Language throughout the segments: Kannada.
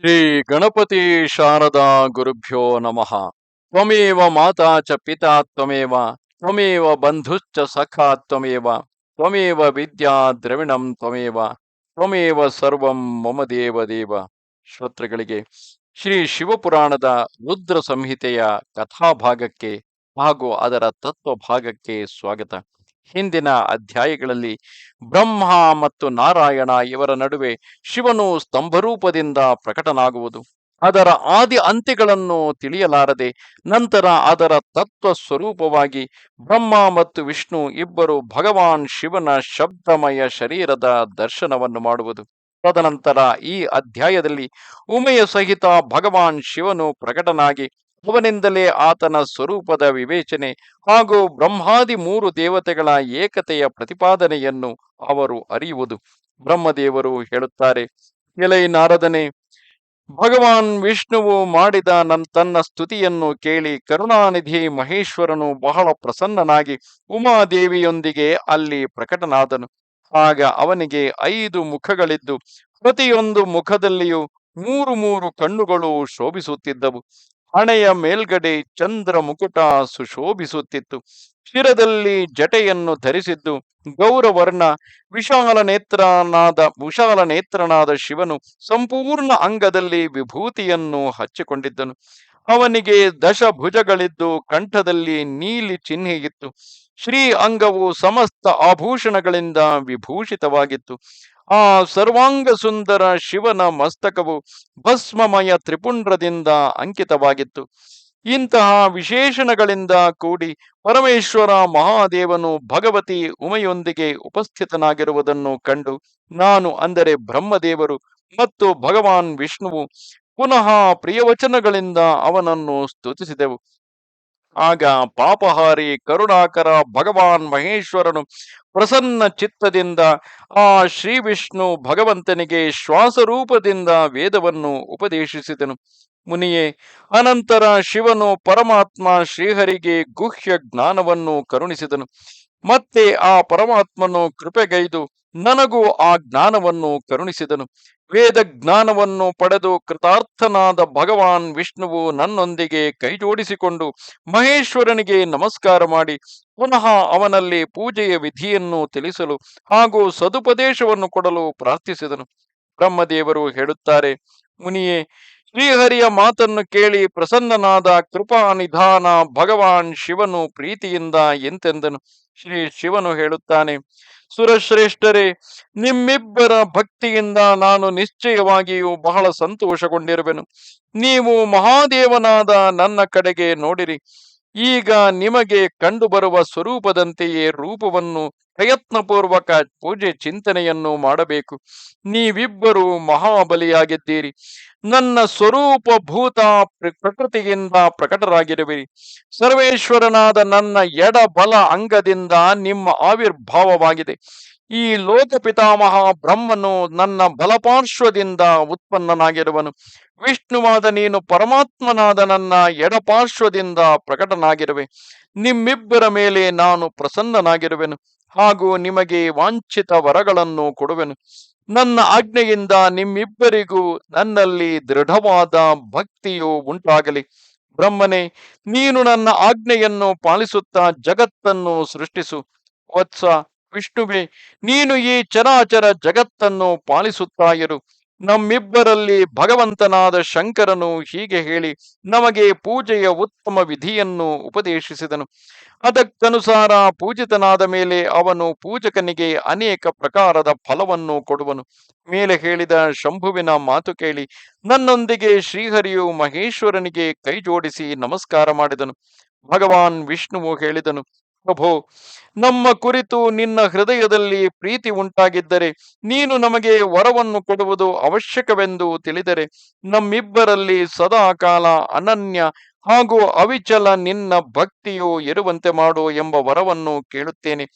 ಶ್ರೀ ಗಣಪತಿ ಶಾರದಾ ಗುರುಭ್ಯೋ ನಮಃ. ತ್ವಮೇವ ಮಾತಾ ಚ ಪಿತಾ ತ್ವಮೇವ ತ್ವಮೇವ ಬಂಧುಶ್ಚ ಸಖಾ ತ್ವಮೇವ ತ್ವಮೇವ ವಿದ್ಯಾ ದ್ರವಿಣಂ ತ್ವಮೇವ ತ್ವಮೇವ ಸರ್ವಂ ಮಮ ದೇವ ದೇವ. ಶ್ರೋತೃಗಳಿಗೆ, ಶ್ರೀ ಶಿವಪುರಾಣದ ರುದ್ರ ಸಂಹಿತೆಯ ಕಥಾಭಾಗಕ್ಕೆ ಹಾಗೂ ಅದರ ತತ್ವ ಭಾಗಕ್ಕೆ ಸ್ವಾಗತ. ಹಿಂದಿನ ಅಧ್ಯಾಯಗಳಲ್ಲಿ ಬ್ರಹ್ಮ ಮತ್ತು ನಾರಾಯಣ ಇವರ ನಡುವೆ ಶಿವನು ಸ್ತಂಭರೂಪದಿಂದ ಪ್ರಕಟನಾಗುವುದು. ಅದರ ಆದಿ ಅಂತ್ಯಗಳನ್ನು ತಿಳಿಯಲಾರದೆ ನಂತರ ಅದರ ತತ್ವ ಸ್ವರೂಪವಾಗಿ ಬ್ರಹ್ಮ ಮತ್ತು ವಿಷ್ಣು ಇಬ್ಬರು ಭಗವಾನ್ ಶಿವನ ಶಬ್ದಮಯ ಶರೀರದ ದರ್ಶನವನ್ನು ಮಾಡುವುದು. ತದನಂತರ ಈ ಅಧ್ಯಾಯದಲ್ಲಿ ಉಮೆಯ ಸಹಿತ ಭಗವಾನ್ ಶಿವನು ಪ್ರಕಟನಾಗಿ ಅವನಿಂದಲೇ ಆತನ ಸ್ವರೂಪದ ವಿವೇಚನೆ ಹಾಗೂ ಬ್ರಹ್ಮಾದಿ ಮೂರು ದೇವತೆಗಳ ಏಕತೆಯ ಪ್ರತಿಪಾದನೆಯನ್ನು ಅವರು ಅರಿಯುವುದು. ಬ್ರಹ್ಮದೇವರು ಹೇಳುತ್ತಾರೆ, ಎಲೈ ನಾರದನೆ, ಭಗವಾನ್ ವಿಷ್ಣುವು ಮಾಡಿದ ನನ್, ತನ್ನ ಸ್ತುತಿಯನ್ನು ಕೇಳಿ ಕರುಣಾನಿಧಿ ಮಹೇಶ್ವರನು ಬಹಳ ಪ್ರಸನ್ನನಾಗಿ ಉಮಾದೇವಿಯೊಂದಿಗೆ ಅಲ್ಲಿ ಪ್ರಕಟನಾದನು. ಆಗ ಅವನಿಗೆ ಐದು ಮುಖಗಳಿದ್ದು, ಪ್ರತಿಯೊಂದು ಮುಖದಲ್ಲಿಯೂ ಮೂರು ಮೂರು ಕಣ್ಣುಗಳು ಶೋಭಿಸುತ್ತಿದ್ದವು. ಹಣೆಯ ಮೇಲ್ಗಡೆ ಚಂದ್ರ ಮುಕುಟ ಸುಶೋಭಿಸುತ್ತಿತ್ತು. ಶಿರದಲ್ಲಿ ಜಟೆಯನ್ನು ಧರಿಸಿದ್ದು ಗೌರವರ್ಣ, ವಿಶಾಲ ನೇತ್ರನಾದ ವಿಶಾಲ ನೇತ್ರನಾದ ಶಿವನು ಸಂಪೂರ್ಣ ಅಂಗದಲ್ಲಿ ವಿಭೂತಿಯನ್ನು ಹಚ್ಚಿಕೊಂಡಿದ್ದನು. ಅವನಿಗೆ ದಶಭುಜಗಳಿದ್ದು ಕಂಠದಲ್ಲಿ ನೀಲಿ ಚಿಹ್ನೆ ಇತ್ತು. ಶ್ರೀ ಅಂಗವು ಸಮಸ್ತ ಆಭೂಷಣಗಳಿಂದ ವಿಭೂಷಿತವಾಗಿತ್ತು. ಆ ಸರ್ವಾಂಗ ಸುಂದರ ಶಿವನ ಮಸ್ತಕವು ಭಸ್ಮಮಯ ತ್ರಿಪುಂಡ್ರದಿಂದ ಅಂಕಿತವಾಗಿತ್ತು. ಇಂತಹ ವಿಶೇಷಣಗಳಿಂದ ಕೂಡಿ ಪರಮೇಶ್ವರ ಮಹಾದೇವನು ಭಗವತಿ ಉಮೆಯೊಂದಿಗೆ ಉಪಸ್ಥಿತನಾಗಿರುವುದನ್ನು ಕಂಡು ನಾನು ಅಂದರೆ ಬ್ರಹ್ಮದೇವರು ಮತ್ತು ಭಗವಾನ್ ವಿಷ್ಣುವು ಪುನಃ ಪ್ರಿಯವಚನಗಳಿಂದ ಅವನನ್ನು ಸ್ತುತಿಸಿದೆವು. ಆಗ ಪಾಪಹಾರಿ ಕರುಣಾಕರ ಭಗವಾನ್ ಮಹೇಶ್ವರನು ಪ್ರಸನ್ನ ಚಿತ್ತದಿಂದ ಆ ಶ್ರೀ ವಿಷ್ಣು ಭಗವಂತನಿಗೆ ಶ್ವಾಸರೂಪದಿಂದ ವೇದವನ್ನು ಉಪದೇಶಿಸಿದನು. ಮುನಿಯೇ, ಅನಂತರ ಶಿವನು ಪರಮಾತ್ಮ ಶ್ರೀಹರಿಗೆ ಗುಹ್ಯ ಜ್ಞಾನವನ್ನು ಕರುಣಿಸಿದನು. ಮತ್ತೆ ಆ ಪರಮಾತ್ಮನು ಕೃಪೆಗೈದು ನನಗೂ ಆ ಜ್ಞಾನವನ್ನು ಕರುಣಿಸಿದನು. ವೇದ ಜ್ಞಾನವನ್ನು ಪಡೆದು ಕೃತಾರ್ಥನಾದ ಭಗವಾನ್ ವಿಷ್ಣುವು ನನ್ನೊಂದಿಗೆ ಕೈಜೋಡಿಸಿಕೊಂಡು ಮಹೇಶ್ವರನಿಗೆ ನಮಸ್ಕಾರ ಮಾಡಿ ಪುನಃ ಅವನಲ್ಲಿ ಪೂಜೆಯ ವಿಧಿಯನ್ನು ತಿಳಿಸಲು ಹಾಗೂ ಸದುಪದೇಶವನ್ನು ಕೊಡಲು ಪ್ರಾರ್ಥಿಸಿದನು. ಬ್ರಹ್ಮದೇವರು ಹೇಳುತ್ತಾರೆ, ಮುನಿಯೇ ಶ್ರೀಹರಿಯ ಮಾತನ್ನು ಕೇಳಿ ಪ್ರಸನ್ನನಾದ ಕೃಪಾ ನಿಧಾನ ಭಗವಾನ್ ಶಿವನು ಪ್ರೀತಿಯಿಂದ ಎಂತೆಂದನು? ಶ್ರೀ ಶಿವನು ಹೇಳುತ್ತಾನೆ, ಸುರಶ್ರೇಷ್ಠರೇ, ನಿಮ್ಮಿಬ್ಬರ ಭಕ್ತಿಯಿಂದ ನಾನು ನಿಶ್ಚಯವಾಗಿಯೂ ಬಹಳ ಸಂತೋಷಗೊಂಡಿರುವೆನು. ನೀವು ಮಹಾದೇವನಾದ ನನ್ನ ಕಡೆಗೆ ನೋಡಿರಿ. ಈಗ ನಿಮಗೆ ಕಂಡುಬರುವ ಸ್ವರೂಪದಂತೆಯೇ ರೂಪವನ್ನು ಪ್ರಯತ್ನಪೂರ್ವಕ ಪೂಜೆ ಚಿಂತನೆಯನ್ನು ಮಾಡಬೇಕು. ನೀವಿಬ್ಬರು ಮಹಾಬಲಿಯಾಗಿದ್ದೀರಿ. ನನ್ನ ಸ್ವರೂಪ ಭೂತ ಪ್ರಕೃತಿಯಿಂದ ಪ್ರಕಟರಾಗಿರುವಿರಿ ಸರ್ವೇಶ್ವರನಾದ ನನ್ನ ಎಡ ಬಲ ಅಂಗದಿಂದ ನಿಮ್ಮ ಆವಿರ್ಭಾವವಾಗಿದೆ. ಈ ಲೋಕ ಪಿತಾಮಹ ಬ್ರಹ್ಮನು ನನ್ನ ಬಲಪಾರ್ಶ್ವದಿಂದ ಉತ್ಪನ್ನನಾಗಿರುವನು. ವಿಷ್ಣುವಾದ ನೀನು ಪರಮಾತ್ಮನಾದ ನನ್ನ ಎಡಪಾರ್ಶ್ವದಿಂದ ಪ್ರಕಟನಾಗಿರುವೆ. ನಿಮ್ಮಿಬ್ಬರ ಮೇಲೆ ನಾನು ಪ್ರಸನ್ನನಾಗಿರುವೆನು. ಹಾಗೂ ನಿಮಗೆ ವಾಂಛಿತ ವರಗಳನ್ನು ಕೊಡುವೆನು. ನನ್ನ ಆಜ್ಞೆಯಿಂದ ನಿಮ್ಮಿಬ್ಬರಿಗೂ ನನ್ನಲ್ಲಿ ದೃಢವಾದ ಭಕ್ತಿಯು ಉಂಟಾಗಲಿ. ಬ್ರಹ್ಮನೇ, ನೀನು ನನ್ನ ಆಜ್ಞೆಯನ್ನು ಪಾಲಿಸುತ್ತಾ ಜಗತ್ತನ್ನು ಸೃಷ್ಟಿಸು. ವತ್ಸ ವಿಷ್ಣುವೆ, ನೀನು ಈ ಚರಾಚರ ಜಗತ್ತನ್ನು ಪಾಲಿಸುತ್ತಾ ಇರು. ನಮ್ಮಿಬ್ಬರಲ್ಲಿ ಭಗವಂತನಾದ ಶಂಕರನು ಹೀಗೆ ಹೇಳಿ, ನಮಗೆ ಪೂಜೆಯ ಉತ್ತಮ ವಿಧಿಯನ್ನು ಉಪದೇಶಿಸಿದನು. ಅದಕ್ಕನುಸಾರ ಪೂಜಿತನಾದ ಮೇಲೆ ಅವನು ಪೂಜಕನಿಗೆ ಅನೇಕ ಪ್ರಕಾರದ ಫಲವನ್ನು ಕೊಡುವನು. ಮೇಲೆ ಹೇಳಿದ ಶಂಭುವಿನ ಮಾತು ಕೇಳಿ, ನನ್ನೊಂದಿಗೆ ಶ್ರೀಹರಿಯು ಮಹೇಶ್ವರನಿಗೆ ಕೈ ಜೋಡಿಸಿ ನಮಸ್ಕಾರ ಮಾಡಿದನು. ಭಗವಾನ್ ವಿಷ್ಣುವು ಹೇಳಿದನು ಪ್ರಭೋ, ನಮ್ಮ ಕುರಿತು ನಿನ್ನ ಹೃದಯದಲ್ಲಿ ಪ್ರೀತಿ ಉಂಟಾಗಿದ್ದರೆ ನೀನು ನಮಗೆ ವರವನ್ನು ಕೊಡುವುದು ಅವಶ್ಯಕವೆಂದು ತಿಳಿದರೆ ನಮ್ಮಿಬ್ಬರಲ್ಲಿ ಸದಾ ಕಾಲ ಅನನ್ಯ ಹಾಗೂ ಅವಿಚಲ ನಿನ್ನ ಭಕ್ತಿಯು ಇರುವಂತೆ ಮಾಡು ಎಂಬ ವರವನ್ನು ಕೇಳುತ್ತೇನೆ.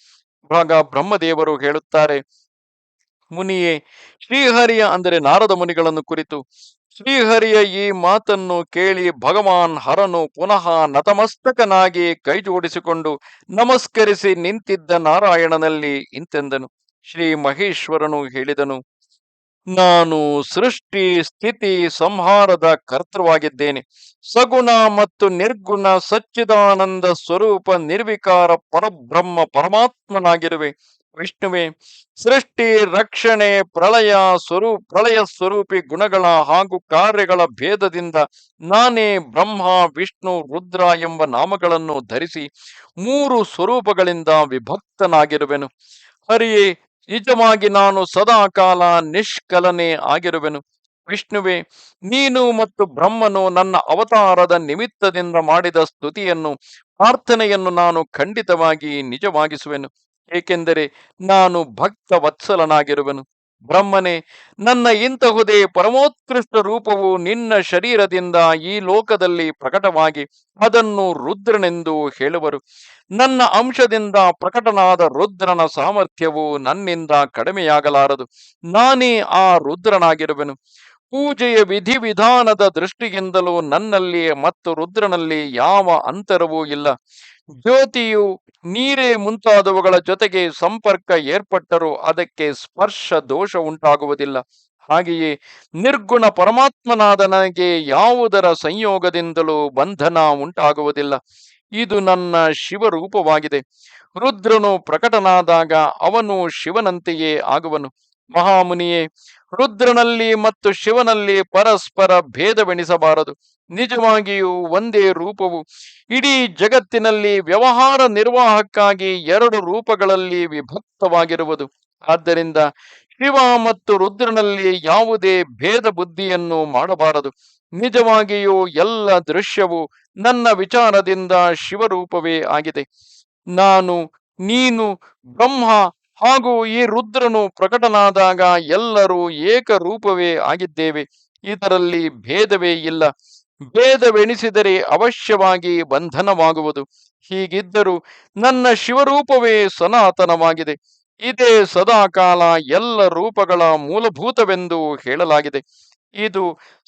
ಆಗ ಬ್ರಹ್ಮದೇವರು ಹೇಳುತ್ತಾರೆ, ಮುನಿಯೇ, ಶ್ರೀಹರಿಯ ಅಂದರೆ ನಾರದ ಮುನಿಗಳನ್ನು ಕುರಿತು ಶ್ರೀಹರಿಯ ಈ ಮಾತನ್ನು ಕೇಳಿ ಭಗವಾನ್ ಹರನು ಪುನಃ ನತಮಸ್ತಕನಾಗಿ ಕೈಜೋಡಿಸಿಕೊಂಡು ನಮಸ್ಕರಿಸಿ ನಿಂತಿದ್ದ ನಾರಾಯಣನಲ್ಲಿ ಇಂತೆಂದನು. ಶ್ರೀ ಮಹೇಶ್ವರನು ಹೇಳಿದನು ನಾನು ಸೃಷ್ಟಿ, ಸ್ಥಿತಿ, ಸಂಹಾರದ ಕರ್ತೃವಾಗಿದ್ದೇನೆ. ಸಗುಣ ಮತ್ತು ನಿರ್ಗುಣ, ಸಚ್ಚಿದಾನಂದ ಸ್ವರೂಪ, ನಿರ್ವಿಕಾರ, ಪರಬ್ರಹ್ಮ, ಪರಮಾತ್ಮನಾಗಿರುವೆ. ವಿಷ್ಣುವೆ, ಸೃಷ್ಟಿ, ರಕ್ಷಣೆ, ಪ್ರಳಯ ಸ್ವರೂಪ ಪ್ರಳಯ ಸ್ವರೂಪಿ ಗುಣಗಳ ಹಾಗೂ ಕಾರ್ಯಗಳ ಭೇದದಿಂದ ನಾನೇ ಬ್ರಹ್ಮ, ವಿಷ್ಣು, ರುದ್ರ ಎಂಬ ನಾಮಗಳನ್ನು ಧರಿಸಿ ಮೂರು ಸ್ವರೂಪಗಳಿಂದ ವಿಭಕ್ತನಾಗಿರುವೆನು. ಹರಿಯೇ ನಿಜವಾಗಿ ನಾನು ಸದಾಕಾಲ ನಿಷ್ಕಲನೆ ಆಗಿರುವೆನು. ವಿಷ್ಣುವೆ, ನೀನು ಮತ್ತು ಬ್ರಹ್ಮನು ನನ್ನ ಅವತಾರದ ನಿಮಿತ್ತದಿಂದ ಮಾಡಿದ ಸ್ತುತಿಯನ್ನು, ಪ್ರಾರ್ಥನೆಯನ್ನು ನಾನು ಖಂಡಿತವಾಗಿ ನಿಜವಾಗಿಸುವೆನು. ಏಕೆಂದರೆ ನಾನು ಭಕ್ತ ವತ್ಸಲನಾಗಿರುವೆನು ಬ್ರಹ್ಮನೇ, ನನ್ನ ಇಂತಹುದೇ ಪರಮೋತ್ಕೃಷ್ಟ ರೂಪವು ನಿನ್ನ ಶರೀರದಿಂದ ಈ ಲೋಕದಲ್ಲಿ ಪ್ರಕಟವಾಗಿ ಅದನ್ನು ರುದ್ರನೆಂದು ಹೇಳುವರು. ನನ್ನ ಅಂಶದಿಂದ ಪ್ರಕಟನಾದ ರುದ್ರನ ಸಾಮರ್ಥ್ಯವು ನನ್ನಿಂದ ಕಡಿಮೆಯಾಗಲಾರದು. ನಾನೇ ಆ ರುದ್ರನಾಗಿರುವೆನು. ಪೂಜೆಯ ವಿಧಿವಿಧಾನದ ದೃಷ್ಟಿಯಿಂದಲೂ ನನ್ನಲ್ಲಿ ಮತ್ತು ರುದ್ರನಲ್ಲಿ ಯಾವ ಅಂತರವೂ ಇಲ್ಲ. ಜ್ಯೋತಿಯು ನೀರೇ ಮುಂತಾದವುಗಳ ಜೊತೆಗೆ ಸಂಪರ್ಕ ಏರ್ಪಟ್ಟರೂ ಅದಕ್ಕೆ ಸ್ಪರ್ಶ ದೋಷ ಉಂಟಾಗುವುದಿಲ್ಲ. ಹಾಗೆಯೇ ನಿರ್ಗುಣ ಪರಮಾತ್ಮನಾದ ನನಗೆ ಯಾವುದರ ಸಂಯೋಗದಿಂದಲೂ ಬಂಧನ ಉಂಟಾಗುವುದಿಲ್ಲ. ಇದು ನನ್ನ ಶಿವರೂಪವಾಗಿದೆ. ರುದ್ರನು ಪ್ರಕಟನಾದಾಗ ಅವನು ಶಿವನಂತೆಯೇ ಆಗುವನು. ಮಹಾಮುನಿಯೇ ರುದ್ರನಲ್ಲಿ ಮತ್ತು ಶಿವನಲ್ಲಿ ಪರಸ್ಪರ ಭೇದವೆಣಿಸಬಾರದು ನಿಜವಾಗಿಯೂ ಒಂದೇ ರೂಪವು. ಇಡೀ ಜಗತ್ತಿನಲ್ಲಿ ವ್ಯವಹಾರ ನಿರ್ವಾಹಕ್ಕಾಗಿ ಎರಡು ರೂಪಗಳಲ್ಲಿ ವಿಭಕ್ತವಾಗಿರುವುದು. ಆದ್ದರಿಂದ ಶಿವ ಮತ್ತು ರುದ್ರನಲ್ಲಿ ಯಾವುದೇ ಭೇದ ಬುದ್ಧಿಯನ್ನು ಮಾಡಬಾರದು. ನಿಜವಾಗಿಯೂ ಎಲ್ಲ ದೃಶ್ಯವು ನನ್ನ ವಿಚಾರದಿಂದ ಶಿವರೂಪವೇ ಆಗಿದೆ. ನಾನು, ನೀನು, ಬ್ರಹ್ಮ ಹಾಗೂ ಈ ರುದ್ರನು ಪ್ರಕಟನಾದಾಗ ಎಲ್ಲರೂ ಏಕರೂಪವೇ ಆಗಿದ್ದೇವೆ. ಇದರಲ್ಲಿ ಭೇದವೇ ಇಲ್ಲ. ಭೇದವೆಣಿಸಿದರೆ ಅವಶ್ಯವಾಗಿ ಬಂಧನವಾಗುವುದು. ಹೀಗಿದ್ದರೂ ನನ್ನ ಶಿವರೂಪವೇ ಸನಾತನವಾಗಿದೆ. ಇದೇ ಸದಾಕಾಲ ಎಲ್ಲ ರೂಪಗಳ ಮೂಲಭೂತವೆಂದು ಹೇಳಲಾಗಿದೆ. ಇದು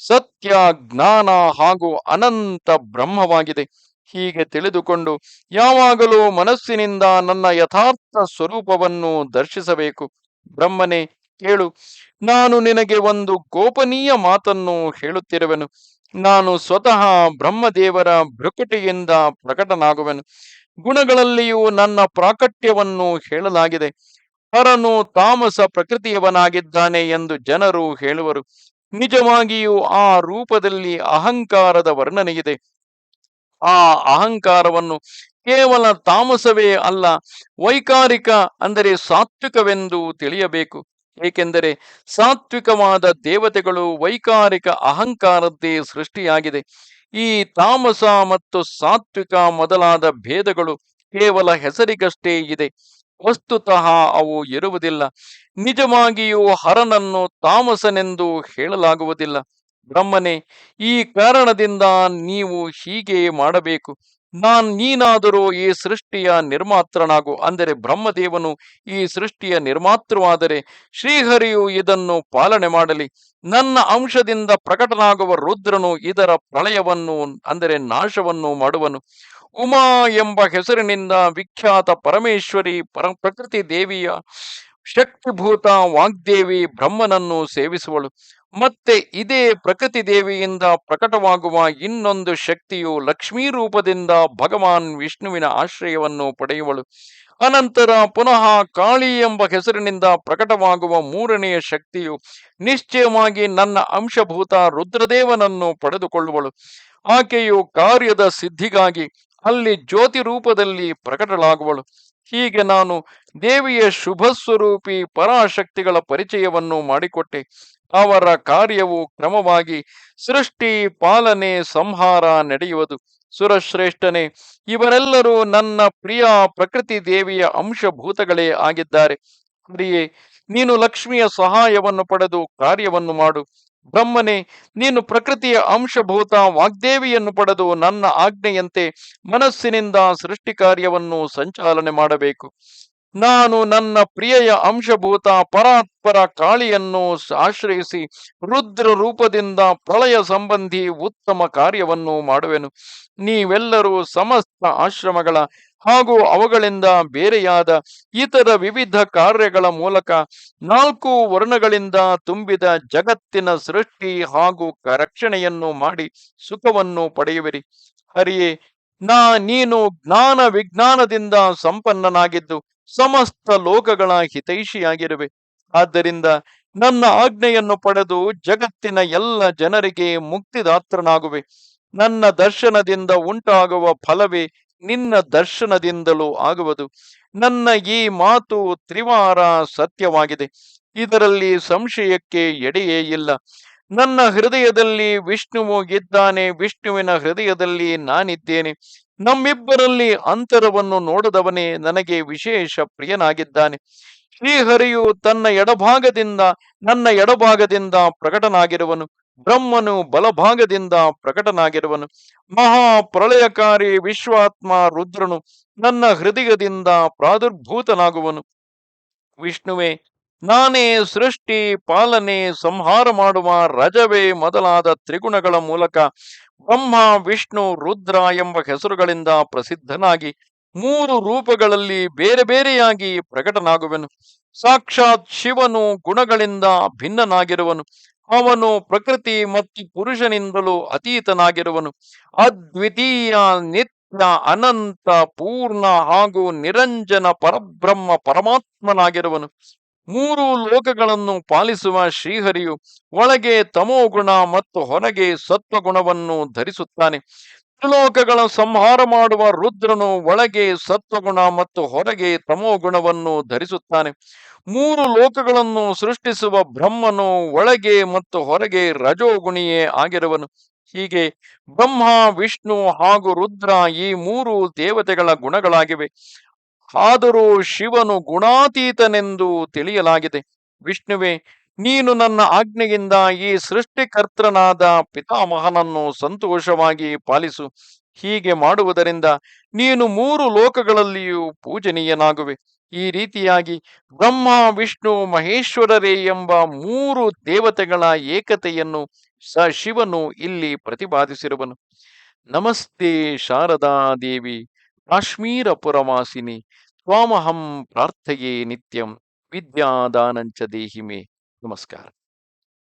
ಸತ್ಯ, ಜ್ಞಾನ ಹಾಗೂ ಅನಂತ ಬ್ರಹ್ಮವಾಗಿದೆ. ಹೀಗೆ ತಿಳಿದುಕೊಂಡು ಯಾವಾಗಲೂ ಮನಸ್ಸಿನಿಂದ ನನ್ನ ಯಥಾರ್ಥ ಸ್ವರೂಪವನ್ನು ದರ್ಶಿಸಬೇಕು. ಬ್ರಹ್ಮನೇ, ಕೇಳು. ನಾನು ನಿನಗೆ ಒಂದು ಗೋಪನೀಯ ಮಾತನ್ನು ಹೇಳುತ್ತಿರುವೆನು. ನಾನು ಸ್ವತಃ ಬ್ರಹ್ಮದೇವರ ಭೃಕುಟಿಯಿಂದ ಪ್ರಕಟನಾಗುವೆನು. ಗುಣಗಳಲ್ಲಿಯೂ ನನ್ನ ಪ್ರಾಕಟ್ಯವನ್ನು ಹೇಳಲಾಗಿದೆ. ಹರನು ತಾಮಸ ಪ್ರಕೃತಿಯವನಾಗಿದ್ದಾನೆ ಎಂದು ಜನರು ಹೇಳುವರು. ನಿಜವಾಗಿಯೂ ಆ ರೂಪದಲ್ಲಿ ಅಹಂಕಾರದ ವರ್ಣನೆಯಿದೆ. ಆ ಅಹಂಕಾರವನ್ನು ಕೇವಲ ತಾಮಸವೇ ಅಲ್ಲ, ವೈಕಾರಿಕ ಅಂದರೆ ಸಾತ್ವಿಕವೆಂದು ತಿಳಿಯಬೇಕು. ಏಕೆಂದರೆ ಸಾತ್ವಿಕವಾದ ದೇವತೆಗಳು ವೈಕಾರಿಕ ಅಹಂಕಾರದ್ದೇ ಸೃಷ್ಟಿಯಾಗಿದೆ. ಈ ತಾಮಸ ಮತ್ತು ಸಾತ್ವಿಕ ಮೊದಲಾದ ಭೇದಗಳು ಕೇವಲ ಹೆಸರಿಗಷ್ಟೇ ಇದೆ. ವಸ್ತುತಃ ಅವು ಇರುವುದಿಲ್ಲ. ನಿಜವಾಗಿಯೂ ಹರನನ್ನು ತಾಮಸನೆಂದು ಹೇಳಲಾಗುವುದಿಲ್ಲ. ಬ್ರಹ್ಮನೇ, ಈ ಕಾರಣದಿಂದ ನೀವು ಹೀಗೆ ಮಾಡಬೇಕು. ನಾನ್ ನೀನಾದರೂ ಈ ಸೃಷ್ಟಿಯ ನಿರ್ಮಾತ್ರನಾಗು. ಅಂದರೆ ಬ್ರಹ್ಮದೇವನು ಈ ಸೃಷ್ಟಿಯ ನಿರ್ಮಾತೃವಾದರೆ ಶ್ರೀಹರಿಯು ಇದನ್ನು ಪಾಲನೆ ಮಾಡಲಿ. ನನ್ನ ಅಂಶದಿಂದ ಪ್ರಕಟನಾಗುವ ರುದ್ರನು ಇದರ ಪ್ರಳಯವನ್ನು, ಅಂದರೆ ನಾಶವನ್ನು ಮಾಡುವನು. ಉಮಾ ಎಂಬ ಹೆಸರಿನಿಂದ ವಿಖ್ಯಾತ ಪರಮೇಶ್ವರಿ ಪರ, ಪ್ರಕೃತಿ ದೇವಿಯ ಶಕ್ತಿಭೂತ ವಾಗ್ದೇವಿ ಬ್ರಹ್ಮನನ್ನು ಸೇವಿಸುವಳು. ಮತ್ತೆ ಇದೇ ಪ್ರಕೃತಿ ದೇವಿಯಿಂದ ಪ್ರಕಟವಾಗುವ ಇನ್ನೊಂದು ಶಕ್ತಿಯು ಲಕ್ಷ್ಮೀ ರೂಪದಿಂದ ಭಗವಾನ್ ವಿಷ್ಣುವಿನ ಆಶ್ರಯವನ್ನು ಪಡೆಯುವಳು. ಅನಂತರ ಪುನಃ ಕಾಳಿ ಎಂಬ ಹೆಸರಿನಿಂದ ಪ್ರಕಟವಾಗುವ ಮೂರನೆಯ ಶಕ್ತಿಯು ನಿಶ್ಚಯವಾಗಿ ನನ್ನ ಅಂಶಭೂತ ರುದ್ರದೇವನನ್ನು ಪಡೆದುಕೊಳ್ಳುವಳು. ಆಕೆಯು ಕಾರ್ಯದ ಸಿದ್ಧಿಗಾಗಿ ಅಲ್ಲಿ ಜ್ಯೋತಿ ರೂಪದಲ್ಲಿ ಪ್ರಕಟಳಾಗುವಳು. ಹೀಗೆ ನಾನು ದೇವಿಯ ಶುಭ ಸ್ವರೂಪಿ ಪರಾಶಕ್ತಿಗಳ ಪರಿಚಯವನ್ನು ಮಾಡಿಕೊಟ್ಟೆ. ಅವರ ಕಾರ್ಯವು ಕ್ರಮವಾಗಿ ಸೃಷ್ಟಿ, ಪಾಲನೆ, ಸಂಹಾರ ನಡೆಯುವುದು. ಸುರಶ್ರೇಷ್ಠನೆ, ಇವರೆಲ್ಲರೂ ನನ್ನ ಪ್ರಿಯ ಪ್ರಕೃತಿ ದೇವಿಯ ಅಂಶಭೂತಗಳೇ ಆಗಿದ್ದಾರೆ. ಹರಿಯೇ ನೀನು ಲಕ್ಷ್ಮಿಯ ಸಹಾಯವನ್ನು ಪಡೆದು ಕಾರ್ಯವನ್ನು ಮಾಡು. ಬ್ರಹ್ಮನೇ, ನೀನು ಪ್ರಕೃತಿಯ ಅಂಶಭೂತ ವಾಗ್ದೇವಿಯನ್ನು ಪಡೆದು ನನ್ನ ಆಜ್ಞೆಯಂತೆ ಮನಸ್ಸಿನಿಂದ ಸೃಷ್ಟಿ ಕಾರ್ಯವನ್ನು ಸಂಚಾಲನೆ ಮಾಡಬೇಕು. ನಾನು ನನ್ನ ಪ್ರಿಯೆಯ ಅಂಶಭೂತ ಪರಾತ್ಪರ ಕಾಳಿಯನ್ನು ಆಶ್ರಯಿಸಿ ರುದ್ರ ರೂಪದಿಂದ ಪ್ರಳಯ ಸಂಬಂಧಿ ಉತ್ತಮ ಕಾರ್ಯವನ್ನು ಮಾಡುವೆನು. ನೀವೆಲ್ಲರೂ ಸಮಸ್ತ ಆಶ್ರಮಗಳ ಹಾಗೂ ಅವುಗಳಿಂದ ಬೇರೆಯಾದ ಇತರ ವಿವಿಧ ಕಾರ್ಯಗಳ ಮೂಲಕ ನಾಲ್ಕು ವರ್ಣಗಳಿಂದ ತುಂಬಿದ ಜಗತ್ತಿನ ಸೃಷ್ಟಿ ಹಾಗೂ ರಕ್ಷಣೆಯನ್ನು ಮಾಡಿ ಸುಖವನ್ನು ಪಡೆಯುವಿರಿ. ಹರಿಯೇ, ನಾ ನೀನು ಜ್ಞಾನ ವಿಜ್ಞಾನದಿಂದ ಸಂಪನ್ನನಾಗಿದ್ದು ಸಮಸ್ತ ಲೋಕಗಳ ಹಿತೈಷಿಯಾಗಿರುವೆ. ಆದ್ದರಿಂದ ನನ್ನ ಆಜ್ಞೆಯನ್ನು ಪಡೆದು ಜಗತ್ತಿನ ಎಲ್ಲ ಜನರಿಗೆ ಮುಕ್ತಿದಾತ್ರನಾಗುವೆ. ನನ್ನ ದರ್ಶನದಿಂದ ಉಂಟಾಗುವ ಫಲವೇ ನಿನ್ನ ದರ್ಶನದಿಂದಲೂ ಆಗುವುದು. ನನ್ನ ಈ ಮಾತು ತ್ರಿವಾರ ಸತ್ಯವಾಗಿದೆ. ಇದರಲ್ಲಿ ಸಂಶಯಕ್ಕೆ ಎಡೆಯೇ ಇಲ್ಲ. ನನ್ನ ಹೃದಯದಲ್ಲಿ ವಿಷ್ಣುವು ಇದ್ದಾನೆ. ವಿಷ್ಣುವಿನ ಹೃದಯದಲ್ಲಿ ನಾನಿದ್ದೇನೆ. ನಮ್ಮಿಬ್ಬರಲ್ಲಿ ಅಂತರವನ್ನು ನೋಡದವನೇ ನನಗೆ ವಿಶೇಷ ಪ್ರಿಯನಾಗಿದ್ದಾನೆ. ಶ್ರೀಹರಿಯು ತನ್ನ ಎಡಭಾಗದಿಂದ, ನನ್ನ ಎಡಭಾಗದಿಂದ ಪ್ರಕಟನಾಗಿರುವನು. ಬ್ರಹ್ಮನು ಬಲಭಾಗದಿಂದ ಪ್ರಕಟನಾಗಿರುವನು. ಮಹಾ ಪ್ರಳಯಕಾರಿ ವಿಶ್ವಾತ್ಮ ರುದ್ರನು ನನ್ನ ಹೃದಯದಿಂದ ಪ್ರಾದುರ್ಭೂತನಾಗುವನು. ವಿಷ್ಣುವೆ, ನಾನೇ ಸೃಷ್ಟಿ, ಪಾಲನೆ, ಸಂಹಾರ ಮಾಡುವ ರಜವೇ ಮೊದಲಾದ ತ್ರಿಗುಣಗಳ ಮೂಲಕ ಬ್ರಹ್ಮ, ವಿಷ್ಣು, ರುದ್ರ ಎಂಬ ಹೆಸರುಗಳಿಂದ ಪ್ರಸಿದ್ಧನಾಗಿ ಮೂರು ರೂಪಗಳಲ್ಲಿ ಬೇರೆ ಬೇರೆಯಾಗಿ ಪ್ರಕಟನಾಗುವೆನು. ಸಾಕ್ಷಾತ್ ಶಿವನು ಗುಣಗಳಿಂದ ಭಿನ್ನನಾಗಿರುವನು. ಅವನು ಪ್ರಕೃತಿ ಮತ್ತು ಪುರುಷನಿಂದಲೂ ಅತೀತನಾಗಿರುವನು. ಅದ್ವಿತೀಯ, ನಿತ್ಯ, ಅನಂತ, ಪೂರ್ಣ ಹಾಗೂ ನಿರಂಜನ ಪರಬ್ರಹ್ಮ ಪರಮಾತ್ಮನಾಗಿರುವನು. ಮೂರು ಲೋಕಗಳನ್ನು ಪಾಲಿಸುವ ಶ್ರೀಹರಿಯು ಒಳಗೆ ತಮೋಗುಣ ಮತ್ತು ಹೊರಗೆ ಸತ್ವಗುಣವನ್ನು ಧರಿಸುತ್ತಾನೆ. ತ್ರಿಲೋಕಗಳ ಸಂಹಾರ ಮಾಡುವ ರುದ್ರನು ಒಳಗೆ ಸತ್ವಗುಣ ಮತ್ತು ಹೊರಗೆ ತಮೋಗುಣವನ್ನು ಧರಿಸುತ್ತಾನೆ. ಮೂರು ಲೋಕಗಳನ್ನು ಸೃಷ್ಟಿಸುವ ಬ್ರಹ್ಮನು ಒಳಗೆ ಮತ್ತು ಹೊರಗೆ ರಜೋಗುಣಿಯೇ ಆಗಿರುವನು. ಹೀಗೆ ಬ್ರಹ್ಮ, ವಿಷ್ಣು ಹಾಗೂ ರುದ್ರ ಈ ಮೂರು ದೇವತೆಗಳ ಗುಣಗಳಾಗಿವೆ. ಆದರೂ ಶಿವನು ಗುಣಾತೀತನೆಂದು ತಿಳಿಯಲಾಗಿದೆ. ವಿಷ್ಣುವೆ ನೀನು ನನ್ನ ಆಜ್ಞೆಯಿಂದ ಈ ಸೃಷ್ಟಿಕರ್ತನಾದ ಪಿತಾಮಹನನ್ನು ಸಂತೋಷವಾಗಿ ಪಾಲಿಸು. ಹೀಗೆ ಮಾಡುವುದರಿಂದ ನೀನು ಮೂರು ಲೋಕಗಳಲ್ಲಿಯೂ ಪೂಜನೀಯನಾಗುವೆ. ಈ ರೀತಿಯಾಗಿ ಬ್ರಹ್ಮ, ವಿಷ್ಣು, ಮಹೇಶ್ವರರೇ ಎಂಬ ಮೂರು ದೇವತೆಗಳ ಏಕತೆಯನ್ನು ಸ ಶಿವನು ಇಲ್ಲಿ ಪ್ರತಿಪಾದಿಸಿರುವನು. ನಮಸ್ತೆ ಶಾರದಾ ದೇವಿ, ಕಾಶ್ಮೀರ ಪುರವಾಸಿನಿ, ತ್ವಾಮಹಂ ಪ್ರಾರ್ಥೆಯೇ ನಿತ್ಯಂ, ವಿದ್ಯಾದಾನಂಚ ದೇಹಿಮೆ. ನಮಸ್ಕಾರ